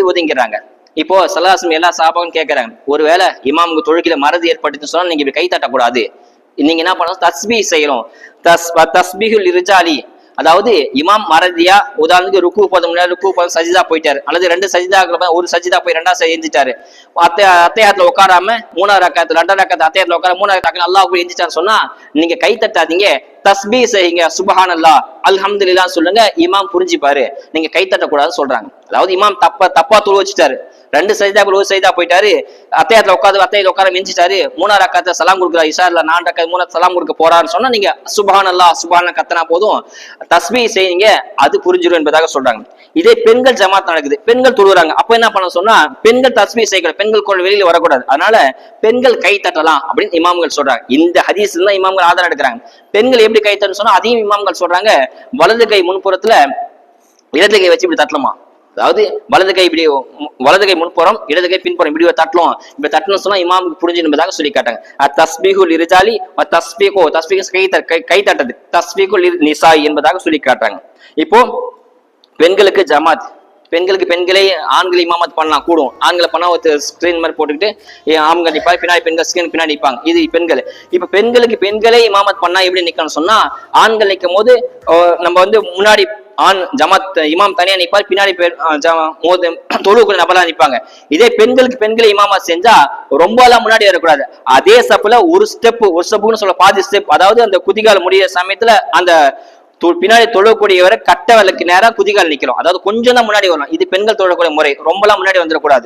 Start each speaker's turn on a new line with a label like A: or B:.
A: ஒதுங்கிறாங்க. இப்போ சல்லாசம் எல்லா சாபாவும் கேட்கறாங்க ஒருவேளை இமாமுக்கு தொழுகையில மறதி ஏற்பட்டுச்சுன்னு சொன்னா நீங்க இப்படி கை தட்டக்கூடாது. நீங்க என்ன பண்ணணும்? தஸ்பி செய்யணும். தஸ் தஸ்பீஹுல் இருஜாலி அதாவது இமாம் மறதியா உதாரணத்துக்கு ருக்கு போத முன்னாடி ருக்கு போத சஜிதா போயிட்டாரு. அல்லது ரெண்டு சஜிதா ஒரு சஜிதா போய் ரெண்டா செஞ்சுட்டாரு அத்தை அத்தையாத்துல உட்காராம மூணாவது ரக்கத்து ரெண்டாவது ரக்கத்து அத்தையாத்துல உட்கார மூணாவது ரக்கம் அல்லாஹ் போய் எஞ்சிட்டான்னு சொன்னா நீங்க கை தட்டாதீங்க. தஸ்பீ செய்யுங்க சுபஹான் அல்லா அல்ஹம்துலில்லா சொல்லுங்க இமாம் புரிஞ்சுப்பாரு. நீங்க கை தட்டக்கூடாதுன்னு சொல்றாங்க. அதாவது இமாம் தப்பா தப்பா தொழு வச்சுட்டாரு. ரெண்டு சைதா ஒரு சைதா போயிட்டாரு. அத்தையத்துல உட்காந்து அத்தையில உட்கார மிஞ்சிட்டாரு. மூணாறு அக்காத்த சலாம் கொடுக்குறா இஷார்ல நான் ரக்கா மூணு சலாம் கொடுக்க போறான்னு சொன்னா நீங்க சுபான் அல்லா சுபான் கத்தனா போதும். தஸ்மி செய்யுங்க அது புரிஞ்சிடும் என்பதாக சொல்றாங்க. இதே பெண்கள் ஜமாத் நடக்குது. பெண்கள் தொழுகிறாங்க அப்ப என்ன பண்ண சொன்னா பெண்கள் தஸ்மி செய்யக்கூடாது. பெண்கள் குரல் வெளியில வரக்கூடாது. அதனால பெண்கள் கை தட்டலாம் அப்படின்னு இமாம்கள் சொல்றாங்க. இந்த ஹதீஸ் தான் இமாம்கள் ஆதாரம் எடுக்கிறாங்க. பெண்கள் எப்படி கை தட்டணும் சொன்னா அதையும் இமாம்கள் சொல்றாங்க. வலது கை முன்புறத்துல இடது கை வச்சு இப்படி தட்டலாமா? அதாவது வலது கை இப்படி வலது கை முன்புறம் இடது கை பின்புறம் இப்படி தட்டலாம் இப்படி தட்டணும் சொன்னா இமாமுக்கு புரிஞ்சு என்பதாக சொல்லி காட்டாங்க தஸ்பீகுல் இருஜாலி தஸ்பீகோ தஸ்பீக கை த- கை தட்டது தஸ்பீகுல் நிசாய் என்பதாக சொல்லி காட்டுறாங்க இப்போ பெண்களுக்கு ஜமாத். பெண்களுக்கு பெண்களே ஆண்களை இமாமத் பண்ணலாம் கூடும். ஆண்களை பண்ணா ஒரு ஸ்கிரீன் மாதிரி போட்டுக்கிட்டு ஏ, ஆண்கள் நிப்பாங்க பின்னாடி பெண்கள் ஸ்கிரீன் பின்னாடி நிற்பாங்க இது பெண்கள். இப்ப பெண்களுக்கு பெண்களே இமாமத் பண்ணா எப்படி நிக்கணும்னு சொன்னா ஆண்கள் நிற்கும் போது நம்ம வந்து முன்னாடி ஆண் ஜமாத் இமாம் தனியா நிற்பார் பின்னாடி தொழுவுக்குள்ள நபரா நிற்பாங்க இதே பெண்களுக்கு பெண்களை இமாமா செஞ்சா ரொம்ப எல்லாம் முன்னாடி வரக்கூடாது. அதே ஸ்டெப்ல ஒரு ஸ்டெப் ஒரு ஸ்டெப்புன்னு சொல்ல பாதி ஸ்டெப் அதாவது அந்த குதிகால் முடிய சமயத்துல அந்த தொ- பின்னாடி தொழக்கூடியவரை கட்ட விளக்கு நேரா குதிகால் நிக்கிறோம் அதாவது கொஞ்சம் தான் முன்னாடி வரலாம் இது பெண்கள் தொழக்கூடிய முறை. ரொம்பலாம் முன்னாடி வந்துடக்கூடாது.